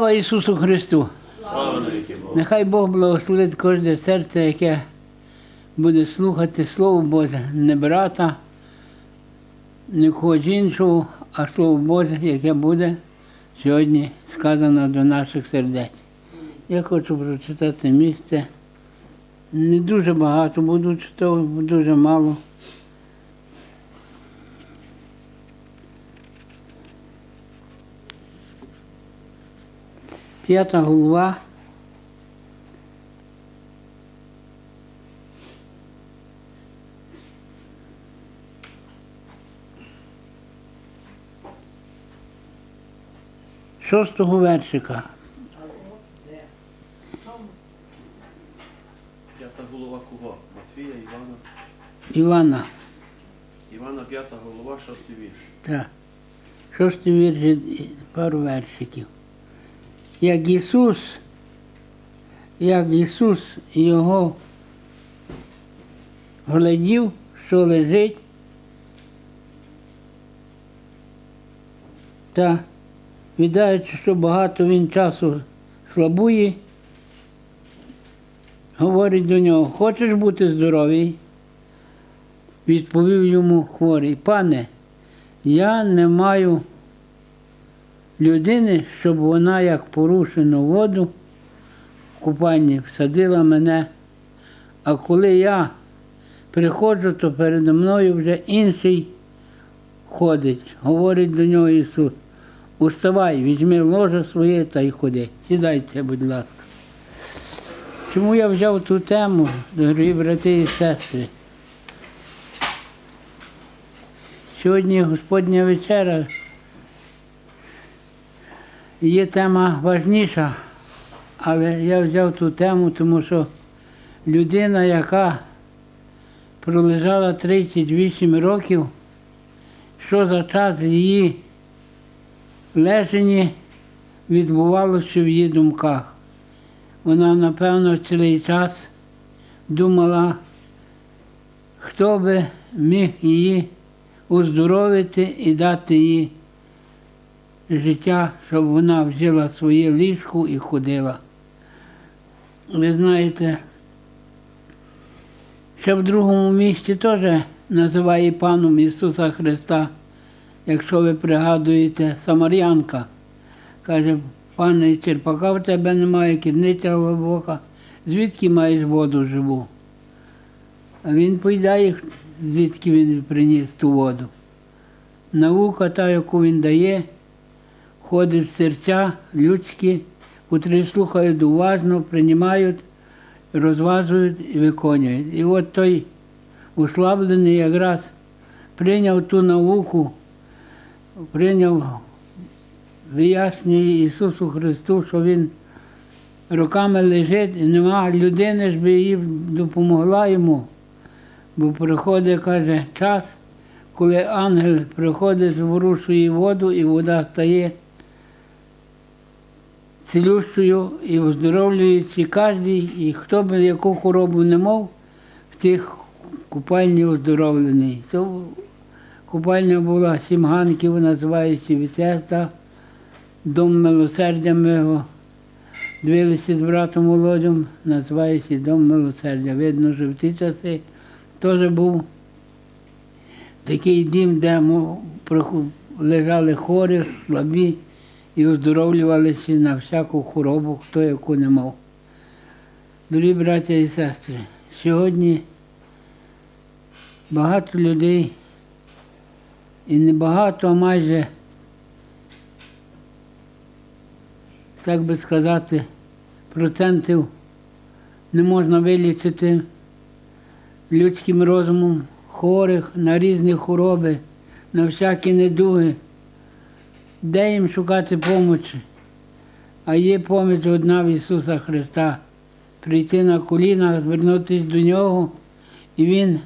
Слава Ісусу Христу! Слава. Нехай Бог благословить кожне серце, яке буде слухати Слово Боже, не брата, ні когось іншого, а Слово Боже, яке буде сьогодні сказано до наших сердець. Я хочу прочитати місце. Не дуже багато буду читати, дуже мало. П'ята голова. Шостого вершика. П'ята голова кого? Матвія, Івана. Івана. Івана п'ята голова, шостий вірш. Так. Шостий вірш, пару вершиків. Як Ісус, як Ісус його глядів, що лежить, та відаючи, що багато він часу слабує, говорить до нього, хочеш бути здоровий? Відповів йому хворий, пане, я не маю людини, щоб вона, як порушену воду в купальні, всадила мене. А коли я приходжу, то передо мною вже інший ходить. Говорить до нього Ісус. Уставай, візьми ложе своє та й ходи. Сідайте, будь ласка. Чому я взяв ту тему, дорогі брати і сестри? Сьогодні Господня вечера є тема важніша, але я взяв ту тему, тому що людина, яка пролежала 38 років, що за час її лежені відбувалося в її думках. Вона, напевно, цілий час думала, хто би міг її оздоровити і дати їй життя, щоб вона взяла своє ліжко і ходила. Ви знаєте, ще в другому місці теж називає паном Ісуса Христа, якщо ви пригадуєте, Самарянка. Каже, пане Черпака, в тебе немає кірниця глибока, звідки маєш воду живу? А він поїдає, звідки він приніс ту воду. Наука та, яку він дає, входить в серця людські, котрі слухають уважно, приймають, розважують і виконують. І от той услаблений якраз прийняв ту науку, прийняв вияснює Ісусу Христу, що Він роками лежить і нема людини, ж би їй допомогла йому. Бо приходить, каже, час, коли ангел приходить, зворушує воду, і вода стає цілющою і оздоровлюється кожен, і хто б яку хворобу не мав, в тих купальні оздоровлений. Це купальня була сім ганків, називається Вітеста, дом милосердя ми його дивилися з братом Володям, називається Дом милосердя. Видно, що в ті часи теж був такий дім, де лежали хворі, слабі і оздоровлювалися на всяку хворобу, хто яку не мав. Дорогі браття і сестри, сьогодні багато людей, і не багато, а майже, так би сказати, процентів не можна вилічити людським розумом хворих на різні хвороби, на всякі недуги. Де їм шукати помочі? А є поміч одна в Ісуса Христа. Прийти на коліна, звернутися до Нього, і Він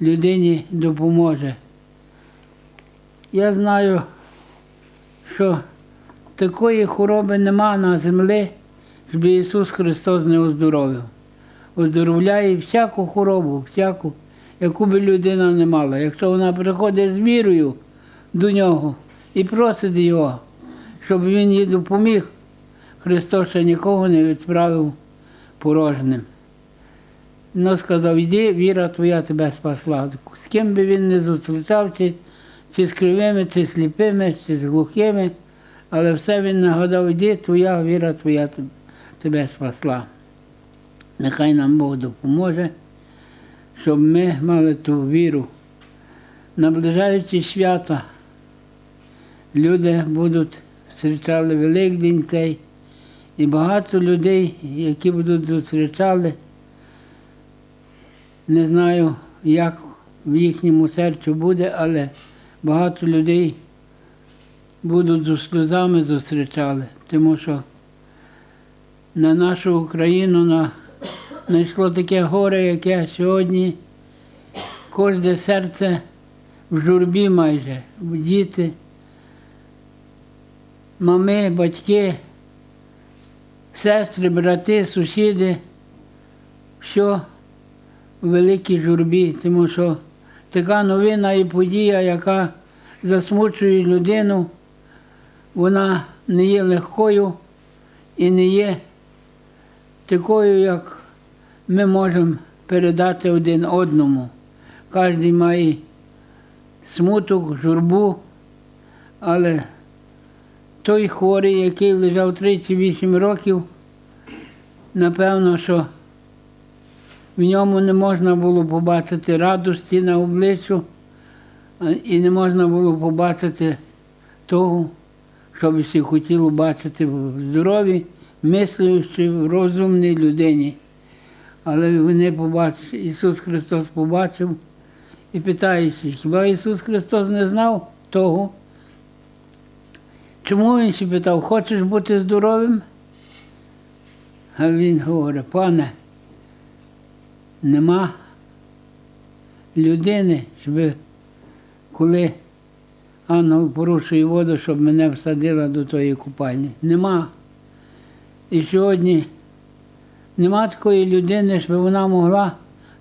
людині допоможе. Я знаю, що такої хвороби нема на землі, щоб Ісус Христос не оздоровив. Оздоровляє всяку хворобу, всяку, яку би людина не мала. Якщо вона приходить з вірою до нього і просить його, щоб він їй допоміг, Христос ще нікого не відправив порожним. Ну, сказав, йди, віра твоя тебе спасла. З ким би він не зустрічав, чи, чи з кривими, чи сліпими, чи з глухими, але все він нагадав, йди, твоя віра твоя тебе спасла. Нехай нам Бог допоможе, щоб ми мали ту віру. Наближаючи свята, люди будуть зустрічали Великдень цей, і багато людей, які будуть зустрічали, не знаю, як в їхньому серці буде, але багато людей будуть зі сльозами зустрічали, тому що на нашу Україну на, знайшло таке горе, яке сьогодні кожне серце в журбі майже, діти, мами, батьки, сестри, брати, сусіди, що в великій журбі, тому що така новина і подія, яка засмучує людину, вона не є легкою і не є такою, як ми можемо передати один одному. Кожен має смуток, журбу, але той хворий, який лежав 38 років, напевно, що в ньому не можна було побачити радості на обличчю, і не можна було побачити того, що всі хотіло бачити в здоровій, мислюючій, розумній людині. Але вони побачили, Ісус Христос побачив і питається, хіба Ісус Христос не знав того? Чому він ще питав, хочеш бути здоровим? А він говорить, пане, нема людини, щоб коли ангел порушує воду, щоб мене всадила до тої купальні. Нема. І сьогодні нема такої людини, щоб вона могла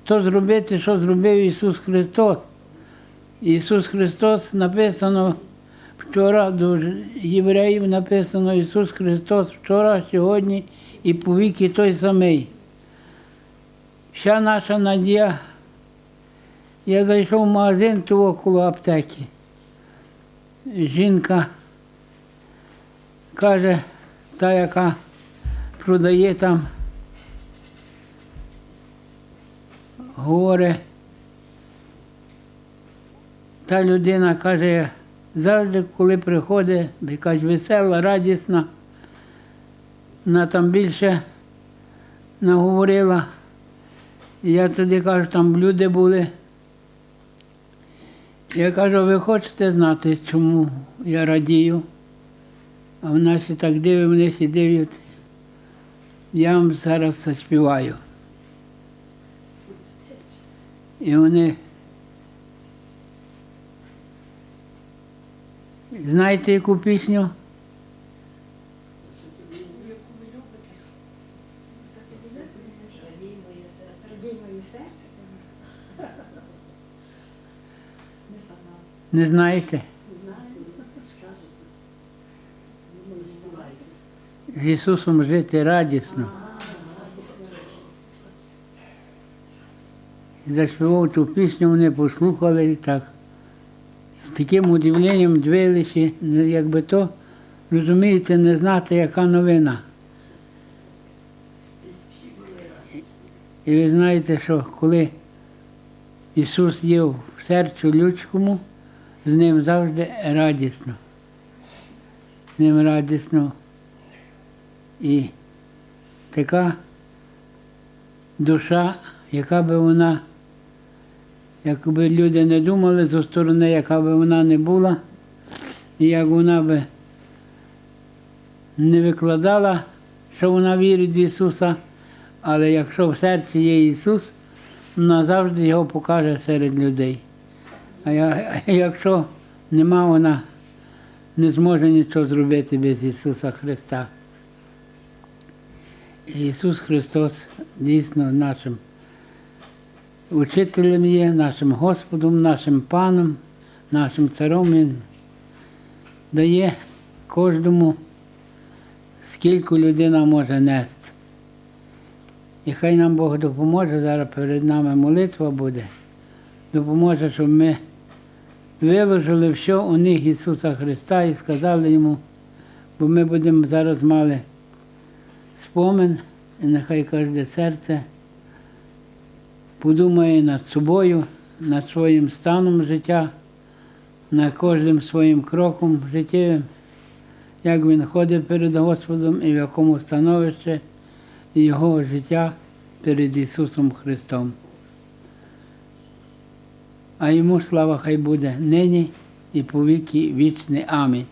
то зробити, що зробив Ісус Христос. Ісус Христос написано вчора до євреїв написано Ісус Христос вчора, сьогодні і повіки той самий. Вся наша надія. Я зайшов в магазин тут около аптеки. Жінка каже, та, яка продає там, говорить, та людина каже, завжди, коли приходить, якась весела, радісна, вона там більше наговорила. Я тоді кажу, там люди були. Я кажу, ви хочете знати, чому я радію? А вона ще так дивить, вони ще дивляться. Я вам зараз заспіваю. І вони. Знаєте яку пісню? Не знаєте? З Ісусом жити радісно. Заспівав ту пісню, вони послухали і так. Таким удивленням дивилися, якби то, розумієте, не знати, яка новина. І ви знаєте, що коли Ісус є в серцю людському, з ним завжди радісно. З ним радісно. І така душа, яка би вона, якби люди не думали зі сторони, яка би вона не була, і як вона би не викладала, що вона вірить в Ісуса, але якщо в серці є Ісус, вона завжди його покаже серед людей. А якщо нема, вона не зможе нічого зробити без Ісуса Христа. Ісус Христос дійсно нашим учителем є, нашим Господом, нашим Паном, нашим царом. Він дає кожному скільки людина може нести. І хай нам Бог допоможе, зараз перед нами молитва буде. Допоможе, щоб ми виложили все у них Ісуса Христа і сказали йому, бо ми будемо зараз мали спомин, і нехай кожне серце подумає над собою, над своїм станом життя, над кожним своїм кроком життєвим, як він ходить перед Господом і в якому становищі його життя перед Ісусом Христом. А йому слава хай буде нині і повіки вічні. Амінь.